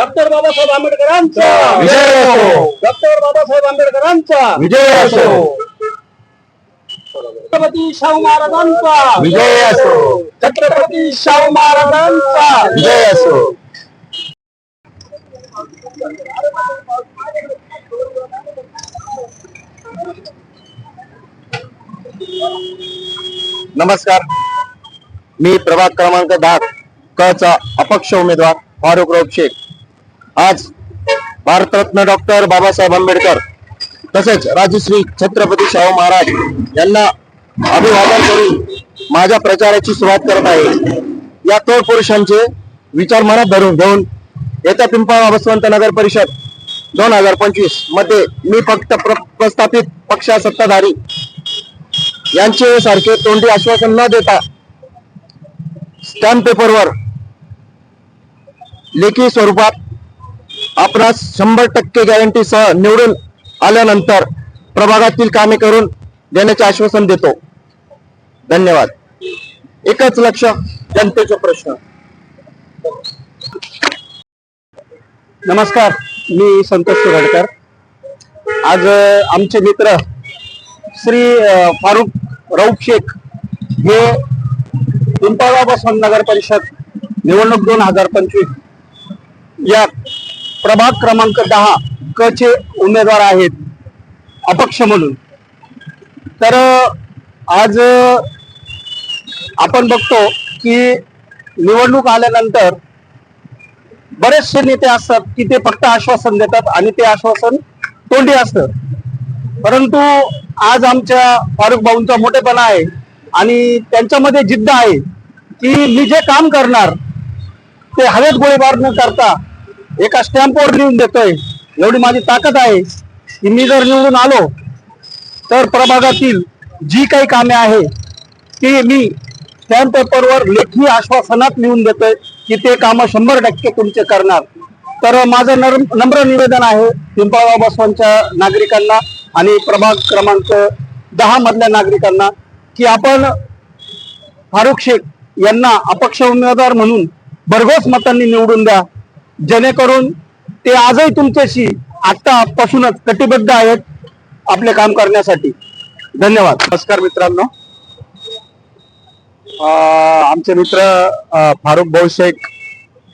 Doctor Babasaheb आंबेडकरांचा. विजय असो. Doctor Babasaheb आंबेडकरांचा. विजय असो. छत्रपती शाहू महाराजांचा. विजय असो. छत्रपती शाहू महाराजांचा. विजय असो. नमस्कार. मी प्रभाग क्रमांक दहा क चा अपक्ष उमेदवार फारुख रौफ शेख आज भारतरत्न डॉक्टर बाबासाहेब आंबेडकर तसेच राजश्री छत्रपती शाहू महाराज यांना अभिवादन करून माझ्या प्रचाराची सुरुवात करत आहे. या तोड पुरुषांचे विचार मनात धरून घेऊन येत्या पिंपळा बसवंत नगर परिषद दोन हजार पंचवीसमध्ये मी फक्त प्रस्थापित पक्ष सत्ताधारी यांचे सारखे तोंडी आश्वासन न देता स्टॅम्प पेपरवर लेखी स्वरूपात आपणास शंभर टक्के गॅरंटीसह निवडून आल्यानंतर प्रभागातील कामे करून देण्याचे आश्वासन देतो. धन्यवाद. एकच लक्ष जनतेचा प्रश्न. नमस्कार मी संतोष शिरडकर आज आमचे मित्र श्री फारुख रौफ शेख हे पिंपळगाव बसवंत नगर परिषद निवडणूक दोन हजार पंचवीस या प्रभाग क्रमांक दहा क चे उमेदवार आहेत. अपक्ष म्हणून. तर आज आपण बघतो की निवडणूक आल्यानंतर बरेचसे नेते असतात की ते फक्त आश्वासन देतात आणि ते आश्वासन तोंडी असतं. परंतु आज आमच्या फारुख भाऊंचा मोठेपणा आहे आणि त्यांच्यामध्ये जिद्द आहे की मी जे काम करणार ते हवेत गोळीबार न करता एका स्टॅम्पवर लिहून देतोय. एवढी माझी ताकद आहे की मी जर निवडून आलो तर प्रभागातील जी काही कामे आहे ती मी स्टॅम्प पेपरवर लेखी आश्वासनात लिहून देतोय की ते कामं शंभर टक्के तुमचे करणार. तर माझं नर नम्र निवेदन आहे पिंपळगाव बसवांच्या नागरिकांना आणि प्रभाग क्रमांक दहा मधल्या नागरिकांना की आपण फारुख शेख यांना अपक्ष उमेदवार म्हणून भरघोस मतांनी निवडून द्या. जेणेकरून ते आजही तुमच्याशी आतापासूनच कटिबद्ध आहेत आपले काम करण्यासाठी. धन्यवाद. नमस्कार मित्रांनो. अं, आमचे मित्र अं, फारुख भाऊ शेख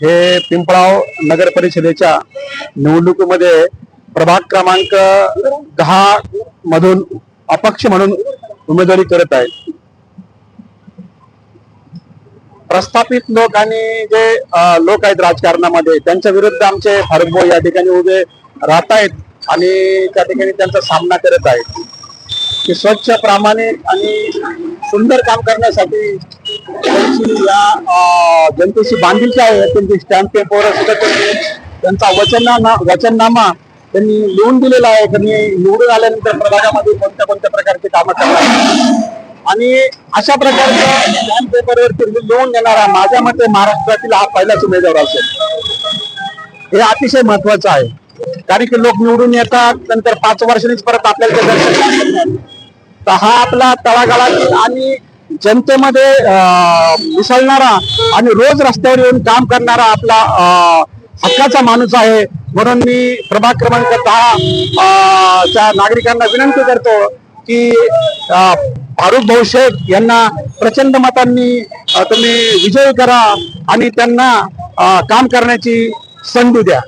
हे पिंपळाव नगर परिषदेच्या निवडणुकीमध्ये प्रभाग क्रमांक दहा मधून अपक्ष म्हणून उमेदवारी करत आहेत. प्रस्थापित लोक आणि जे लोक आहेत राजकारणामध्ये त्यांच्या विरुद्ध आमचे फारुख या ठिकाणी उभे राहत आहेत आणि त्या ठिकाणी त्यांचा सामना करत आहेत. की स्वच्छ प्रामाणिक आणि सुंदर काम करण्यासाठी त्यांची या जनतेशी बांधिलकी आहे त्यांची स्टॅम्प पेपर सुद्धा त्यांनी त्यांचा वचननामा वचननामा त्यांनी लिहून दिलेला आहे. त्यांनी निवडून आल्यानंतर प्रभागामध्ये कोणत्या कोणत्या प्रकारची कामं करणार आणि अशा प्रकारचं स्टॅम्प पेपरवरती लिहून देणारा माझ्या मते महाराष्ट्रातील हा पहिलाच उमेदवार असेल. हे अतिशय महत्वाचं आहे. कारण की लोक निवडून येतात नंतर पाच वर्षांनीच परत आपल्याला तर हा आपला तळागाळातील आणि जनतेमध्ये अं, मिसळणारा आणि रोज रस्त्यावर येऊन काम करणारा आपला हक्काचा माणूस आहे. म्हणून मी प्रभाग क्रमांक दहा च्या नागरिकांना विनंती करतो की अं, फारुख भाऊ शेख यांना प्रचंड मतांनी तुम्ही विजयी करा आणि त्यांना काम करण्याची संधी द्या.